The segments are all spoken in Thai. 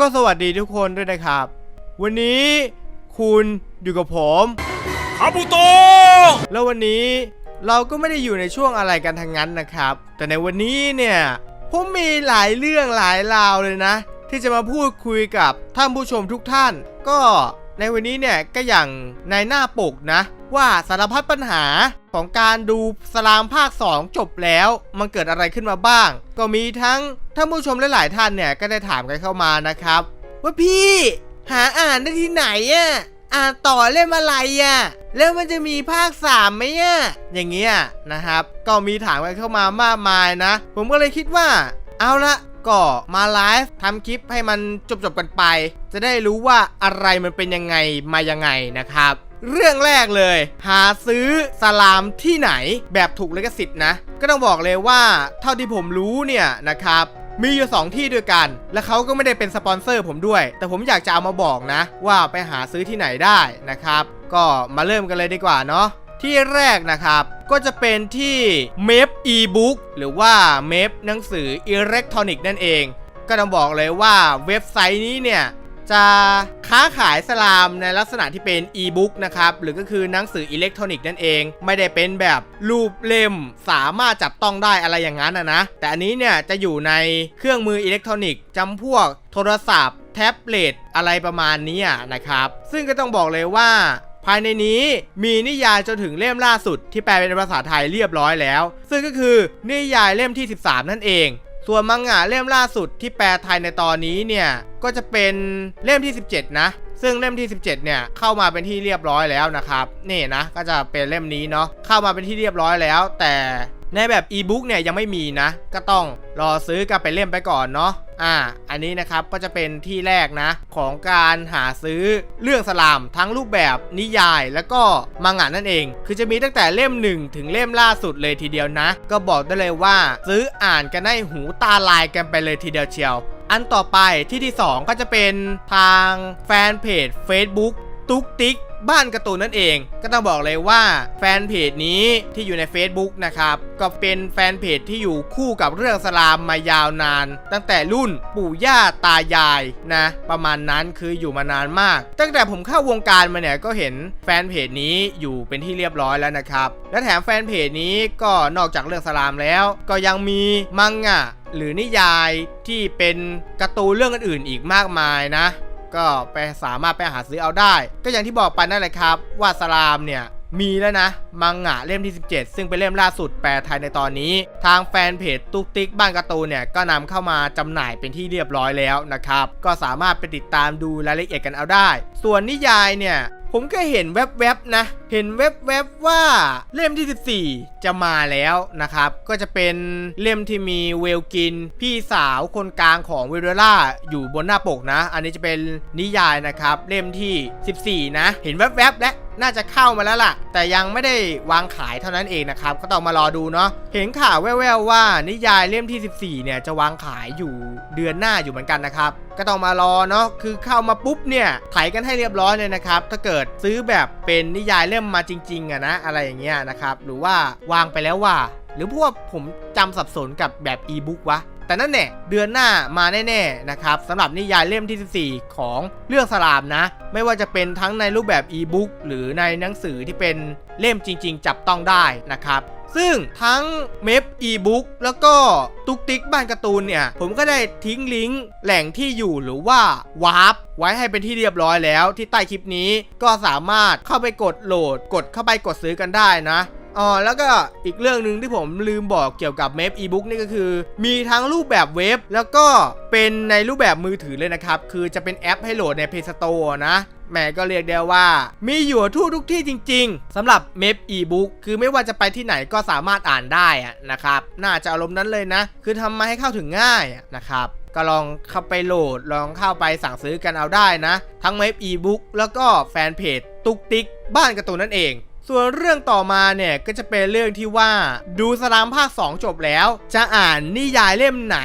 ก็สวัสดีทุกคนด้วยนะครับ วันนี้คุณอยู่กับผมคาบุโตะแล้ววันนี้เราก็ไม่ได้อยู่ในช่วงอะไรกันทั้งนั้นนะครับ แต่ในวันนี้เนี่ยผมมีหลายเรื่องหลายราวเลยนะ ที่จะมาพูดคุยกับท่านผู้ชมทุกท่าน ก็ในวันนี้เนี่ยก็อย่างในหน้าปกนะ ว่าสารพัดปัญหาของการดูสลามภาค 2 จบแล้ว มันเกิดอะไรขึ้นมาบ้าง ก็มีทั้งท่านผู้ชมหลายๆท่านเนี่ยก็ได้ถามกันเข้ามานะครับ ว่าพี่ หาอ่านได้ที่ไหนอะอ่านต่อเล่มอะไรอะ่ะแล้วมันจะมีภาคสามไหมอะ่ะอย่างเงี้ยนะครับ ก็มีถามกันเข้ามามากมายนะ ผมก็เลยคิดว่า เอาละก็มาไลฟ์ทำคลิปให้มันจบๆกันไป จะได้รู้ว่าอะไรมันเป็นยังไงมายังไงนะครับ เรื่องแรกเลย หาซื้อสลามที่ไหนแบบถูกลิขสิทธิ์นะ ก็ต้องบอกเลยว่าเท่าที่ผมรู้เนี่ยนะครับมีอยู่ 2 ที่ด้วยกัน และเขาก็ไม่ได้เป็นสปอนเซอร์ผมด้วย แต่ผมอยากจะเอามาบอกนะ ว่าไปหาซื้อที่ไหนได้นะครับ ก็มาเริ่มกันเลยดีกว่าเนาะที่แรกนะครับก็จะเป็นที่ m a p e-book หรือว่า m a p หนังสืออิเล็กทรอนิกส์นั่นเอง ก็ต้องบอกเลยว่าเว็บไซต์นี้เนี่ย จะค้าขายสลามในลักษณะที่เป็นอีบุ๊กนะครับหรือก็คือหนังสืออิเล็กทรอนิกส์นั่นเอง ไม่ได้เป็นแบบรูปเล่มสามารถจับต้องได้อะไรอย่างนั้นนะนะแต่อันนี้เนี่ยจะอยู่ในเครื่องมืออิเล็กทรอนิกส์จำพวกโทรศัพท์ แท็บเล็ตอะไรประมาณนี้นะครับ ซึ่งก็ต้องบอกเลยว่าภายในนี้มีนิยายจนถึงเล่มล่าสุดที่แปลเป็นภาษาไทยเรียบร้อยแล้ว ซึ่งก็คือนิยายเล่มที่ 13 นั่นเอง ส่วนมังงะเล่มล่าสุดที่แปลไทยในตอนนี้เนี่ย ก็จะเป็นเล่มที่ 17 นะ ซึ่งเล่มที่ 17 เนี่ย เข้ามาเป็นที่เรียบร้อยแล้วนะครับ นี่นะ ก็จะเป็นเล่มนี้เนาะเข้ามาเป็นที่เรียบร้อยแล้ว แต่ ในแบบอีบุ๊กเนี่ยยังไม่มีนะ ก็ต้องรอซื้อกันไปเล่มไปก่อนเนาะอ่า อันนี้นะครับก็จะเป็นที่แรกนะ ของการหาซื้อเรื่องสลามทั้งรูปแบบนิยายแล้วก็มังงะนั่นเอง คือจะมีตั้งแต่เล่ม 1 ถึงเล่มล่าสุดเลยทีเดียวนะ ก็บอกได้เลยว่า ซื้ออ่านกันได้หูตาลายกันไปเลยทีเดียวเชียว อันต่อไปที่ที่ 2 ก็จะเป็นทางแฟนเพจ Facebook ตุ๊กติ๊ก บ้านการ์ตูนนั่นเอง ก็ต้องบอกเลยว่าแฟนเพจนี้ที่อยู่ใน Facebook นะครับ ก็เป็นแฟนเพจที่อยู่คู่กับเรื่องสลามมายาวนาน ตั้งแต่รุ่นปู่ย่าตายายนะ ประมาณนั้นคืออยู่มานานมาก ตั้งแต่ผมเข้าวงการมาเนี่ยก็เห็นแฟนเพจนี้อยู่เป็นที่เรียบร้อยแล้วนะครับ และแถมแฟนเพจนี้ก็นอกจากเรื่องสลามแล้ว ก็ยังมีมังงะหรือนิยายที่เป็นการ์ตูนเรื่องอื่นๆอีกมากมายนะ ก็ไปสามารถไปหาซื้อเอาได้ ก็อย่างที่บอกไปนั่นแหละครับ ว่าสลามเนี่ยมีแล้วนะ มังงะเล่มที่ 17 ซึ่งเป็นเล่มล่าสุดแปลไทยในตอนนี้ ทางแฟนเพจตุ๊กติ๊กบ้านการ์ตูนเนี่ย ก็นำเข้ามาจำหน่ายเป็นที่เรียบร้อยแล้วนะครับ ก็สามารถไปติดตามดูรายละเอียดกันเอาได้ ส่วนนิยายเนี่ย ผมก็เห็นแวบๆนะ เห็นแวบๆว่าเล่มที่ 14 จะมาแล้วนะครับ ก็จะเป็นเล่มที่มีเวลกิน พี่สาวคนกลางของเวเดล่าอยู่บนหน้าปกนะ อันนี้จะเป็นนิยายนะครับ เล่มที่ 14 นะ เห็นแวบๆและน่าจะเข้ามาแล้วล่ะ แต่ยังไม่ได้วางขายเท่านั้นเองนะครับ ก็ต้องมารอดูเนาะ เห็นข่าวแว่วๆว่านิยายเล่มที่ 14 เนี่ยจะวางขายอยู่เดือนหน้าอยู่เหมือนกันนะครับ ก็ต้องมารอเนาะคือเข้ามาปุ๊บเนี่ยไถกันให้เรียบร้อยเลยนะครับถ้าเกิดซื้อแบบเป็นนิยายเล่มมาจริงๆอะนะอะไรอย่างเงี้ยนะครับหรือว่าวางไปแล้วว่า หรือพวกผมจำสับสนกับแบบอีบุ๊กวะแต่นั่นแน่เดือนหน้ามาแน่ๆนะครับสำหรับนิยายเล่มที่ 14 ของเรื่องสลามนะ ไม่ว่าจะเป็นทั้งในรูปแบบอีบุ๊กหรือในหนังสือที่เป็นเล่มจริง ๆ จับต้องได้นะครับ ซึ่งทั้งเมฟอีบุ๊กแล้วก็ตุกติ๊กบ้านการ์ตูนเนี่ย ผมก็ได้ทิ้งลิงก์แหล่งที่อยู่หรือว่าวาร์ปไว้ให้เป็นที่เรียบร้อยแล้วที่ใต้คลิปนี้ก็สามารถเข้าไปกดโหลด กดเข้าไปกดซื้อกันได้นะ อ๋อแล้วก็อีกเรื่องหนึ่งที่ผมลืมบอกเกี่ยวกับเมฟอีบุ๊กนี่ก็คือ มีทั้งรูปแบบเว็บ แล้วก็เป็นในรูปแบบมือถือเลยนะครับ คือจะเป็นแอปให้โหลดใน Play Store นะแหมก็เรียกได้ว่า มีอยู่ทั่วทุกที่จริง ๆสำหรับเมฟอีบุ๊กคือไม่ว่าจะไปที่ไหนก็สามารถอ่านได้นะครับ น่าจะอารมณ์นั้นเลยนะ คือทำมาให้เข้าถึงง่ายนะครับก็ลองเข้าไปโหลดลองเข้าไปสั่งซื้อกันเอาได้นะ ทั้งเว็บอีบุ๊กแล้วก็แฟนเพจตุกติกบ้านกร์ตูนนั่นเอง ส่วนเรื่องต่อมาเนี่ยก็จะเป็นเรื่องที่ว่าดูสลามภาค 2 จบแล้ว จะอ่านนิยายเล่มไหน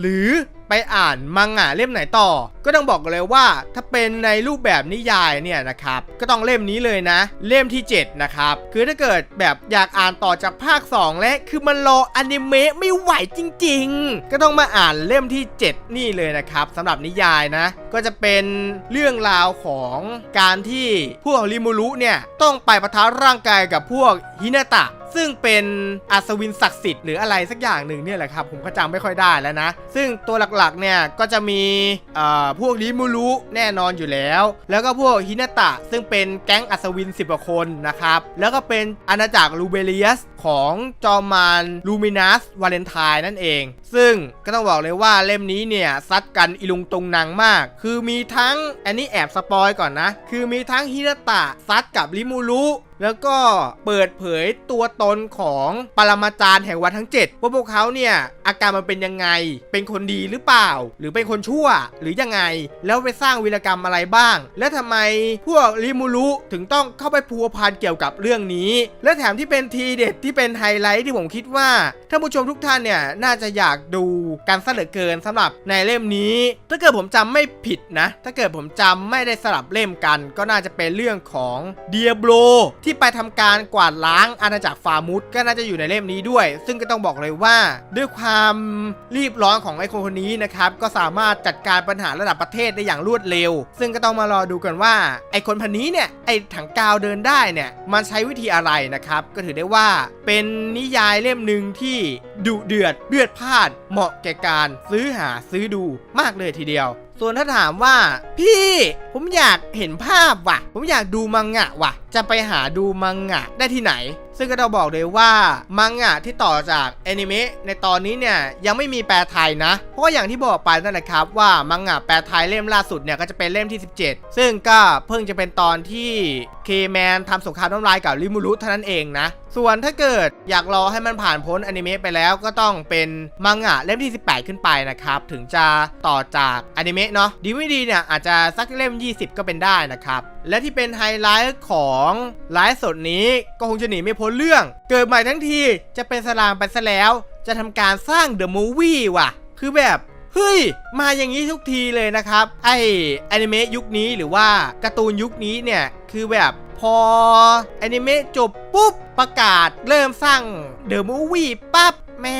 หรือ ไปอ่านมังงะเล่มไหนต่อ ก็ต้องบอกเลยว่า ถ้าเป็นในรูปแบบนิยายเนี่ยนะครับก็ต้องเล่มนี้เลยนะ เล่มที่ 7 นะครับ คือถ้าเกิดแบบอยากอ่านต่อจากภาค 2 และคือมันรออนิเมะไม่ไหวจริง ๆ ก็ต้องมาอ่านเล่มที่ 7 นี่เลยนะครับสำหรับนิยายนะ ก็จะเป็นเรื่องราวของการที่พวกริมูรุเนี่ยต้องไปประทะร่างกายกับพวกฮินาตะ ซึ่งเป็นอัศวินศักดิ์สิทธิ์หรืออะไรสักอย่างหนึ่งเนี่ยแหละครับ ผมก็จำไม่ค่อยได้แล้วนะ ซึ่งตัวหลักๆเนี่ยก็จะมีเอ่อพวกริมูรุแน่นอนอยู่แล้ว แล้วก็พวกฮินาตะซึ่งเป็นแก๊งอัศวิน 10กว่าคนนะครับ แล้วก็เป็นอาณาจักรลูเบเลียสของจอมมารลูมินัสวาเลนไทน์นั่นเอง ซึ่งก็ต้องบอกเลยว่าเล่มนี้เนี่ย ซัดกันอีลุงตรงนางมาก คือมีทั้ง อันนี้แอบสปอยก่อนนะ คือมีทั้งฮินาตะซัดกับริมูรุแล้วก็เปิดเผยตัวตนของปรมาจารย์แห่งวัดทั้ง 7 ว่าพวกเขาเนี่ย อาการมันเป็นยังไง เป็นคนดีหรือเปล่า หรือเป็นคนชั่วหรือยังไง แล้วไปสร้างวีรกรรมอะไรบ้าง และทำไมพวกริมูรุถึงต้องเข้าไปพัวพันเกี่ยวกับเรื่องนี้ และแถมที่เป็นทีเด็ดทที่เป็นไฮไลท์ที่ผมคิดว่าท่านผู้ชมทุกท่านเนี่ยน่าจะอยากดูกันซะเหลือเกินสำหรับในเล่มนี้ ถ้าเกิดผมจำไม่ผิดนะ ถ้าเกิดผมจำไม่ได้สลับเล่มกัน ก็น่าจะเป็นเรื่องของเดียโบที่ไปทำการกวาดล้างอาณาจักรฟามุสก็น่าจะอยู่ในเล่มนี้ด้วย ซึ่งก็ต้องบอกเลยว่า ด้วยความรีบร้อนของไอ้คนคนนี้นะครับก็สามารถจัดการปัญหาระดับประเทศได้อย่างรวดเร็ว ซึ่งก็ต้องมารอดูกันว่าไอ้คนพันนี้เนี่ยไอ้ถังกาวเดินได้เนี่ยมันใช้วิธีอะไรนะครับก็ถือได้ว่า เป็นนิยายเล่มหนึ่งที่ดุเดือดเลือดพล่าน เหมาะแก่การซื้อหาซื้อดูมากเลยทีเดียว ส่วนถ้าถามว่า พี่ผมอยากเห็นภาพว่ะ ผมอยากดูมังงะว่ะ จะไปหาดูมังงะได้ที่ไหน ซึ่งก็ต้องบอกเลยว่ามังงะที่ต่อจากแอนิเมะในตอนนี้เนี่ยยังไม่มีแปลไทยนะ เพราะว่าอย่างที่บอกไปนั่นแหละครับว่ามังงะแปลไทยเล่มล่าสุดเนี่ยก็จะเป็นเล่มที่ 17 ซึ่งก็เพิ่งจะเป็นตอนที่เคแมนทำสงครามน้ำลายกับริมูรุเท่านั้นเองนะส่วนถ้าเกิดอยากรอให้มันผ่านพ้นอนิเมะไปแล้วก็ต้องเป็นมังงะเล่มที่ 18 ขึ้นไปนะครับ ถึงจะต่อจากอนิเมะเนาะดีไม่ดีเนี่ยอาจจะสักเล่ม 20 ก็เป็นได้นะครับ และที่เป็นไฮไลท์ของไลฟ์สดนี้ก็คงจะหนีไม่พ้นเรื่อง เกิดใหม่ทั้งทีจะเป็นสลามไปซะแล้ว จะทำการสร้างเดอะมูวี่ว่ะ คือแบบเฮ้ย มาอย่างนี้ทุกทีเลยนะครับ ไออนิเมะยุคนี้หรือว่าการ์ตูนยุคนี้เนี่ย คือแบบ พออนิเมะจบปุ๊บ ประกาศเริ่มสร้างเดอะมูวี่ปั๊บแม่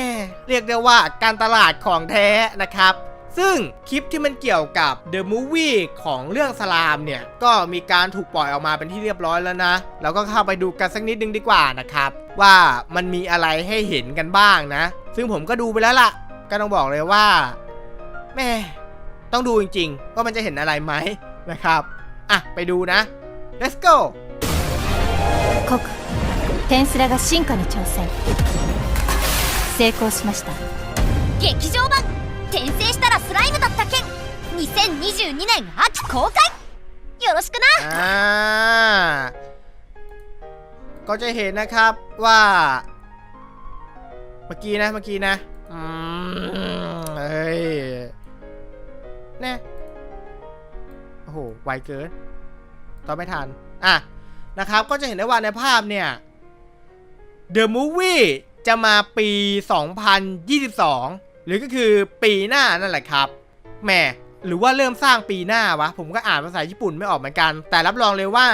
เรียกได้ว่าการตลาดของแท้นะครับซึ่งคลิปที่มันเกี่ยวกับ The Movie ของเรื่องสลามเนี่ย ก็มีการถูกปล่อยออกมาเป็นที่เรียบร้อยแล้วนะ เราก็เข้าไปดูกันสักนิดนึงดีกว่านะครับ ว่ามันมีอะไรให้เห็นกันบ้างนะ ซึ่งผมก็ดูไปแล้วล่ะ ก็ต้องบอกเลยว่าแม่ต้องดูจริงๆ ว่ามันจะเห็นอะไรไหมนะครับ อะ ไปดูนะ let's go 国テンスラが進化に挑戦成功しました劇場版転生したらスライムだった件2022年秋公開よろしくな อ่า ก็จะเห็นนะครับว่า เมื่อกี้นะ เมื่อกี้นะ อืมเฮ้ยแน่โอ้โห ไวเกินต่อไม่ทัน อ่ะ นะครับ ก็จะเห็นได้ว่าในภาพเนี่ย The Movie จะมาปี 2022 หรือก็คือปีหน้านั่นแหละครับแหมหรือว่าเริ่มสร้างปีหน้าวะ ผมก็อ่านภาษาญี่ปุ่นไม่ออกเหมือนกัน แต่รับรองเลยว่า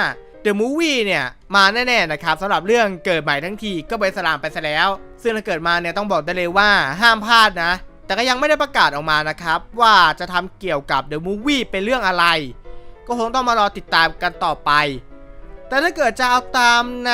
The Movie เนี่ยมาแน่ๆนะครับสำหรับเรื่องเกิดใหม่ทั้งทีก็ไปสลามไปซะแล้ว ซึ่งถ้าเกิดมาเนี่ยต้องบอกได้เลยว่าห้ามพลาดนะ แต่ก็ยังไม่ได้ประกาศออกมานะครับ ว่าจะทำเกี่ยวกับ The Movie เป็นเรื่องอะไร ก็คงต้องมารอติดตามกันต่อไป แต่ถ้าเกิดจะเอาตามใน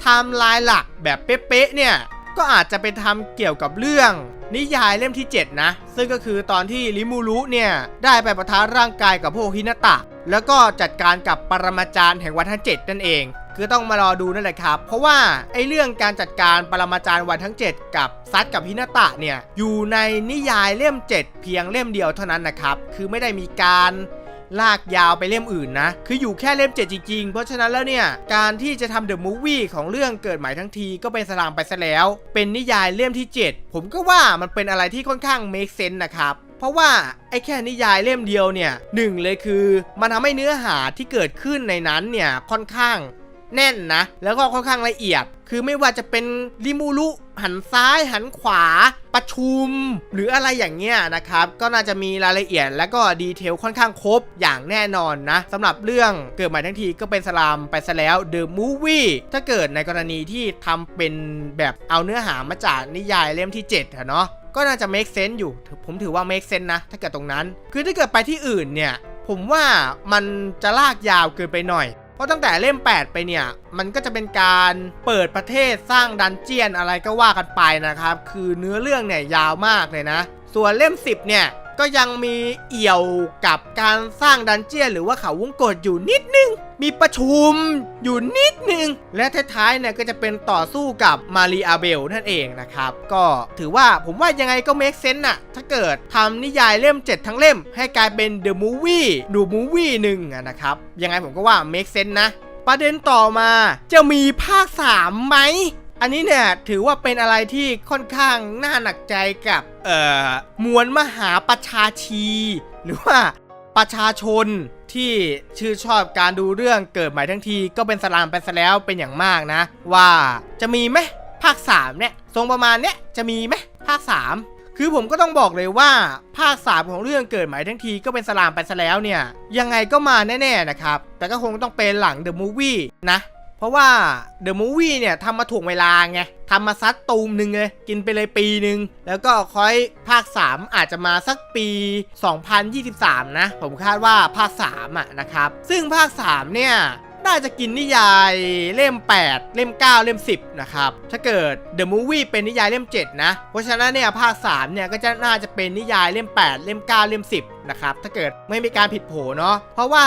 ไทม์ไลน์หลักแบบเป๊ะๆเนี่ย ก็อาจจะเป็นทำเกี่ยวกับเรื่อง นิยายเล่มที่ 7 นะ ซึ่งก็คือตอนที่ริมูรุเนี่ย ได้ไปประทะร่างกายกับพวกฮินาตะ แล้วก็จัดการกับปรมาจารย์แห่งวันทั้ง 7 นั่นเอง คือต้องมารอดูนั่นแหละครับ เพราะว่าไอ้เรื่องการจัดการปรมาจารย์วันทั้ง 7 กับซัดกับฮินาตะเนี่ยอยู่ในนิยายเล่ม 7 เพียงเล่มเดียวเท่านั้นนะครับ คือไม่ได้มีการ ลากยาวไปเล่มอื่นนะ คืออยู่แค่เล่ม 7 จริง ๆ เพราะฉะนั้นแล้วเนี่ย การที่จะทำเดอะมูฟวี่ของเรื่องเกิดใหม่ทั้งทีก็เป็นสลามไปซะแล้ว เป็นนิยายเล่มที่ 7 ผมก็ว่ามันเป็นอะไรที่ค่อนข้าง make sense นะครับเพราะว่าไอ้แค่นิยายเล่มเดียวเนี่ยหนึ่งเลยคือ มันทำให้เนื้อหาที่เกิดขึ้นในนั้นเนี่ยค่อนข้าง แน่นนะ แล้วก็ค่อนข้างละเอียด คือไม่ว่าจะเป็นริมูรุหันซ้ายหันขวา ประชุม หรืออะไรอย่างเงี้ยนะครับ ก็น่าจะมีรายละเอียดและก็ดีเทลค่อนข้างครบอย่างแน่นอนนะสำหรับเรื่องเกิดใหม่ทั้งทีก็เป็นสลามไปซะแล้ว The Movie ถ้าเกิดในกรณีที่ทำเป็นแบบเอาเนื้อหามาจากนิยายเล่มที่7อะเนาะก็น่าจะ make sense อยู่ ผมถือว่า make sense นะ ถ้าเกิดตรงนั้น คือถ้าเกิดไปที่อื่นเนี่ย ผมว่ามันจะลากยาวเกินไปหน่อย เพราะตั้งแต่เล่ม 8 ไปเนี่ย มันก็จะเป็นการเปิดประเทศสร้างดันเจียนอะไรก็ว่ากันไปนะครับ คือเนื้อเรื่องเนี่ยยาวมากเลยนะ ส่วนเล่ม 10 เนี่ย ก็ยังมีเอี่ยวกับการสร้างดันเจียนหรือว่าเขาวงกตอยู่นิดนึง มีประชุมอยู่นิดนึง และท้ายๆเนี่ยก็จะเป็นต่อสู้กับมารีอาเบลนั่นเองนะครับ ก็ถือว่าผมว่ายังไงก็ make sense น่ะ ถ้าเกิดทำนิยายเล่ม 7 ทั้งเล่ม ให้กลายเป็น The Movie ดู Movie หนึ่งอะนะครับ ยังไงผมก็ว่า make sense นะ ประเด็นต่อมาจะมีภาค 3 ไหม อันนี้เนี่ยถือว่าเป็นอะไรที่ค่อนข้างน่าหนักใจกับเอ่อมวลมหาประชาชี หรือว่าประชาชนที่ชื่นชอบการดูเรื่องเกิดใหม่ทั้งทีก็เป็นสลามไปซะแล้วเป็นอย่างมากนะ ว่าจะมีไหมภาค 3 เนี่ย ทรงประมาณเนี้ยจะมีไหมภาค 3 คือผมก็ต้องบอกเลยว่าภาค 3 ของเรื่องเกิดใหม่ทั้งทีก็เป็นสลามไปซะแล้วเนี่ย ยังไงก็มาแน่ ๆ นะครับ แต่ก็คงต้องเป็นหลัง The Movie นะ เพราะว่าเดอะมูวี่เนี่ยทำมาถ่วงเวลาไงทำมาซัดตูมหนึ่งเลย กินไปเลยปีหนึ่งแล้วก็ค่อยภาค 3 อาจจะมาสักปี 2023 นะ ผมคาดว่าภาค 3 อะนะครับ ซึ่งภาค 3 เนี่ย น่าจะกินนิยายเล่ม 8 เล่ม 9 เล่ม 10 นะครับ ถ้าเกิด The Movie เป็นนิยายเล่ม 7 นะ เพราะฉะนั้นเนี่ยภาค 3 เนี่ยก็จะน่าจะเป็นนิยายเล่ม 8 เล่ม 9 เล่ม 10 นะครับ ถ้าเกิดไม่มีการผิดโผเนาะ เพราะว่า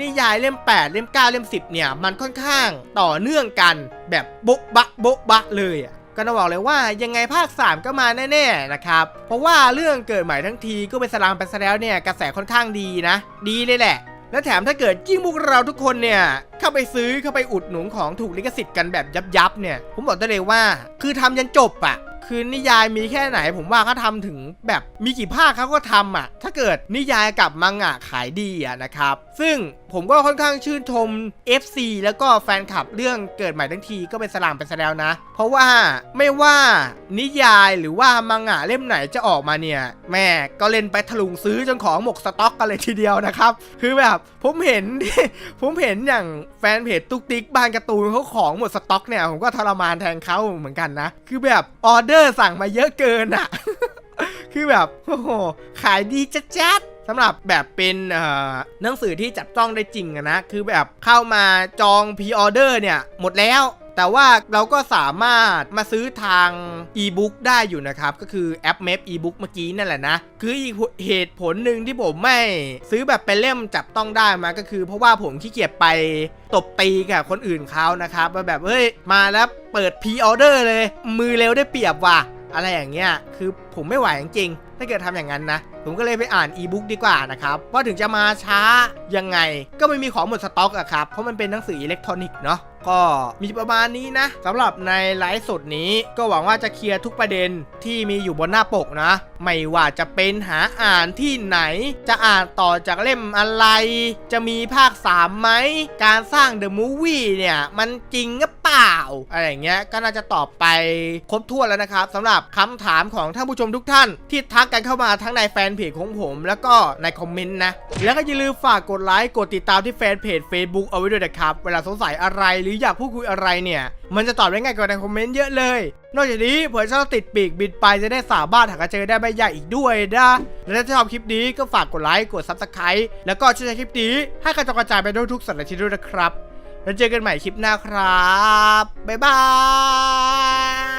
นิยายเล่ม 8 เล่ม 9 เล่ม 10 เนี่ยมันค่อนข้างต่อเนื่องกันแบบโบ๊ะบะโบ๊ะบะเลยอะก็ต้องบอกเลยว่ายังไงภาค 3 ก็มาแน่ๆนะครับ เพราะว่าเรื่องเกิดใหม่ทั้งทีก็เป็นสลามไปซะแล้วเนี่ยกระแสค่อนข้างดีนะ ดีเลยแหละ และแถมถ้าเกิดยิ่งพวกเราทุกคนเนี่ยเข้าไปซื้อเข้าไปอุดหนุนของถูกลิขสิทธิ์กันแบบยับๆเนี่ย ผมบอกได้เลยว่า คือทำยันจบอะคือนิยายมีแค่ไหน ผมว่าเขาทำถึงแบบมีกี่ภาคเขาก็ทำอะถ้าเกิดนิยายกับมังงะขายดีอะนะครับ ซึ่งผมก็ค่อนข้างชื่นชม FC แล้วก็แฟนคลับเรื่องเกิดใหม่ทั้งทีก็เป็นสลามไปซะแลวนะ เพราะว่าไม่ว่านิยายหรือว่ามังงะเล่มไหนจะออกมาเนี่ย แม่ก็เล่นไปถลุงซื้อจนของหมกสต็อกกันเลยทีเดียวนะครับ คือแบบผมเห็น ผมเห็นอย่างแฟนเพจตุ๊กติ๊กบ้านการ์ตูนเขาของหมดสต็อกเนี่ย ผมก็ทรมานแทนเขาเหมือนกันนะ คือแบบออเดอร์สั่งมาเยอะเกินอะคือแบบโอ้โหขายดีจัดๆ สำหรับแบบเป็นเอ่อหนังสือที่จับต้องได้จริงอะนะคือแบบเข้ามาจองพรีออเดอร์เนี่ยหมดแล้วแต่ว่าเราก็สามารถมาซื้อทางอีบุ๊กได้อยู่นะครับ ก็คือแอป m ม p อีบุ๊กเมื่อกี้นั่นแหละนะ คืออีกเหตุผลหนึ่งที่ผมไม่ซื้อแบบเป็นเล่มจับต้องได้มาก็คือ เพราะว่าผมขี้เกียจไปตบตีกับคนอื่นเขานะครับว่าแบบเฮ้ย มาแล้วเปิดพรีออเดอร์เลย มือเร็วได้เปรียบว่ะอะไรอย่างเงี้ย คือผมไม่ไหวจริง ถ้าเกิดทำอย่างนั้นนะ ผมก็เลยไปอ่านอีบุ๊กดีกว่านะครับว่าถึงจะมาช้ายังไงก็ไม่มีของหมดสต็อกอะครับเพราะมันเป็นหนังสืออิเล็กทรอนิกส์เนาะ ก็มีประมาณนี้นะสำหรับในไลฟ์สดนี้ก็หวังว่าจะเคลียร์ทุกประเด็นที่มีอยู่บนหน้าปกนะ ไม่ว่าจะเป็นหาอ่านที่ไหน จะอ่านต่อจากเล่มอะไร จะมีภาค3ไหมการสร้างเดอะมูฟวี่เนี่ยมันจริงหรือเปล่าอะไรอย่างเงี้ยก็น่าจะตอบไปครบถ้วนแล้วนะครับสำหรับคำถามของท่านผู้ชมทุกท่าน ที่ทักกันเข้ามาทั้งในแฟนเพจของผม แล้วก็ในคอมเมนต์นะแล้วก็อย่าลืมฝากกดไลค์กดติดตามที่แฟนเพจ Facebook เอาไว้ด้วยนะครับเวลาสงสัยอะไรหรืออยากพูดคุยอะไรเนี่ย มันจะตอบได้ง่ายกว่าในคอมเมนต์เยอะเลย นอกจากนี้เผื่อชอบติดปีกบินไปจะได้สามารถหากระเจอได้ใบใหญ่อีกด้วยนะและถ้าชอบคลิปนี้ก็ฝากกดไลค์กด s u b สไครต์แล้วก็ช่วยแชร์คลิปนี้ให้กระจายไปด้วยทุกสัตว์ที่ด้วยนะครับแล้วเจอกันใหม่คลิปหน้าครับบ๊ายบาย